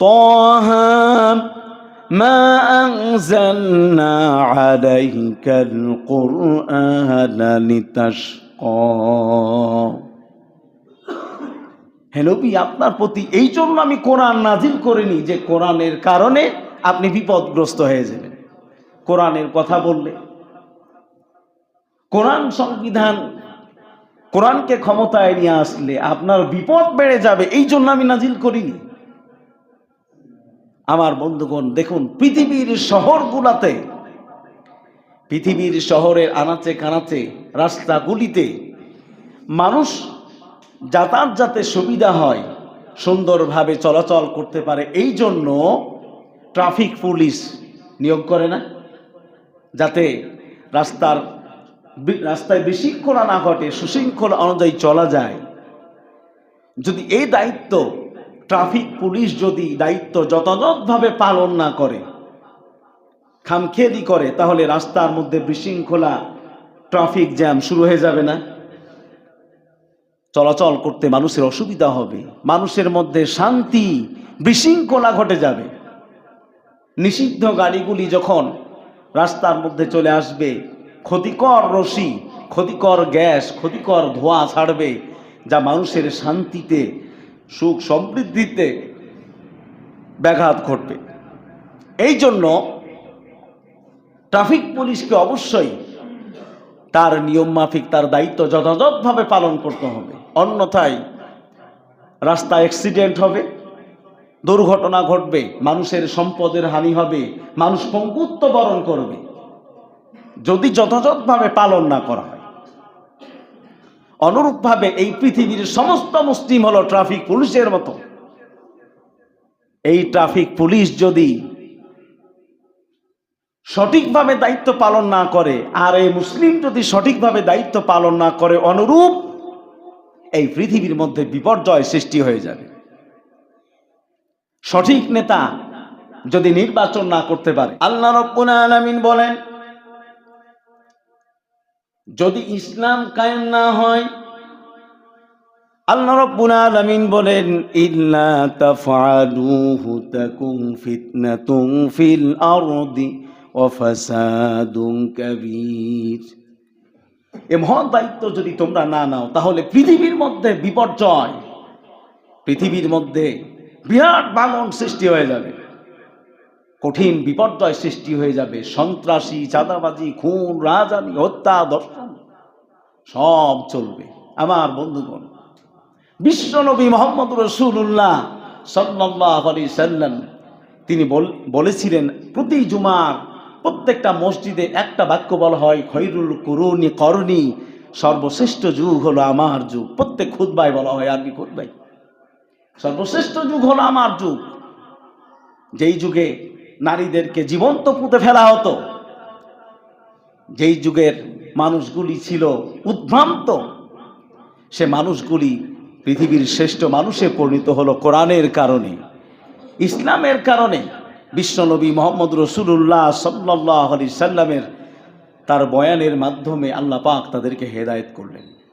طه ما أنزلنا عليك القرآن لتشقى হেনবি আপনার প্রতি এই জন্য আমি কোরআন নাজিল করিনি যে কোরআনের কারণে আপনি বিপদগ্রস্ত হয়ে যাবেন কোরআনের কথা বললে কোরআন সংবিধান কোরআনকে ক্ষমতায় নিয়ে আসলে আপনার বিপদ বেড়ে যাবে এই জন্য আমি নাজিল করিনি আমার বন্ধুগণ, দেখুন, পৃথিবীর শহরগুলাতে, পৃথিবীর শহরের আনাচে কানাচে রাস্তাগুলিতে মানুষ যাতায়াত যাতে সুবিধা হয়, সুন্দরভাবে চলাচল করতে পারে, এই জন্য ট্রাফিক পুলিশ নিয়োগ করে না, যাতে রাস্তার রাস্তায় বিশৃঙ্খলা না ঘটে, সুশৃঙ্খলা অনুযায়ী চলা যায়। যদি এই দায়িত্ব ট্রাফিক পুলিশ যদি দায়িত্ব যথাযথভাবে পালন না করে খামখেদি করে, তাহলে রাস্তার মধ্যে বিশৃঙ্খলা ট্রাফিক জ্যাম শুরু হয়ে যাবে না। চলাচল করতে মানুষের অসুবিধা হবে, মানুষের মধ্যে শান্তি বিশৃঙ্খলা ঘটে যাবে। নিষিদ্ধ গাড়িগুলি যখন রাস্তার মধ্যে চলে আসবে, ক্ষতিকর রশি, ক্ষতিকর গ্যাস, ক্ষতিকর ধোঁয়া ছাড়বে, যা মানুষের শান্তিতে সুখ সমৃদ্ধিতে ব্যাঘাত ঘটবে। এই জন্য ট্রাফিক পুলিশকে অবশ্যই তার নিয়ম মাফিক, তার দায়িত্ব যথাযথভাবে পালন করতে হবে। অন্যথায় রাস্তা অ্যাক্সিডেন্ট হবে, দুর্ঘটনা ঘটবে, মানুষের সম্পদের হানি হবে, মানুষ পঙ্গুত্ব বরণ করবে। যদি যথাযথভাবে পালন না করা অনুরূপভাবে এই পৃথিবীর সমস্ত মুসলিম হলো ট্রাফিক পুলিশের মতো। এই ট্রাফিক পুলিশ যদি সঠিকভাবে দায়িত্ব পালন না করে, আর এই মুসলিম যদি সঠিকভাবে দায়িত্ব পালন না করে, অনুরূপ এই পৃথিবীর মধ্যে বিপর্যয় সৃষ্টি হয়ে যাবে। সঠিক নেতা যদি নির্বাচন না করতে পারে, আল্লাহ রব্বুল আলামিন বলেন যদি ইসলাম কায়েম না হয়, আল্লাহ রব্বুল আলামিন বলেন, ইল্লা তাফআলুহু তাকুন ফিতনাতুন ফিল আরদি ওয়া ফাসাদুন কাবীর. এ মহান দায়িত্ব যদি তোমরা না নাও, তাহলে পৃথিবীর মধ্যে বিপর্যয়, পৃথিবীর মধ্যে বিরাট বাঙন সৃষ্টি হয়ে যাবে। কঠিন বিপর্যয় সৃষ্টি হয়ে যাবে। সন্ত্রাসী, চাঁদাবাজি, খুন, রাজানি, হত্যা, দর্শন, সব চলবে। আমার বন্ধুগণ, বিশ্বনবী মোহাম্মদ রসুল্লাহ সাল্লাহ আলি সাল্লাম, তিনি বল- বলেছিলেন, প্রতি জুমার প্রত্যেকটা মসজিদে একটা বাক্য বলা হয়, খৈরুল করুণী করণী সর্বশ্রেষ্ঠ যুগ হলো আমার যুগ। প্রত্যেক খুদ্বায় বলা হয় আরবি খুদ্বাই সর্বশ্রেষ্ঠ যুগ হলো আমার যুগ। যেই যুগে নারীদেরকে জীবন্ত পুঁতে ফেলা হতো। যেই যুগের মানুষগুলি ছিল উদ্ভ্রান্ত, সে মানুষগুলি পৃথিবীর শ্রেষ্ঠ মানুষে পরিণত হলো কোরআনের কারণে। ইসলামের কারণে বিশ্বনবী মোহাম্মদ রসুল্লাহ সাল্লাহ আলি সাল্লামের তার বয়ানের মাধ্যমে আল্লাহ পাক তাদেরকে হেদায়েত করলেন।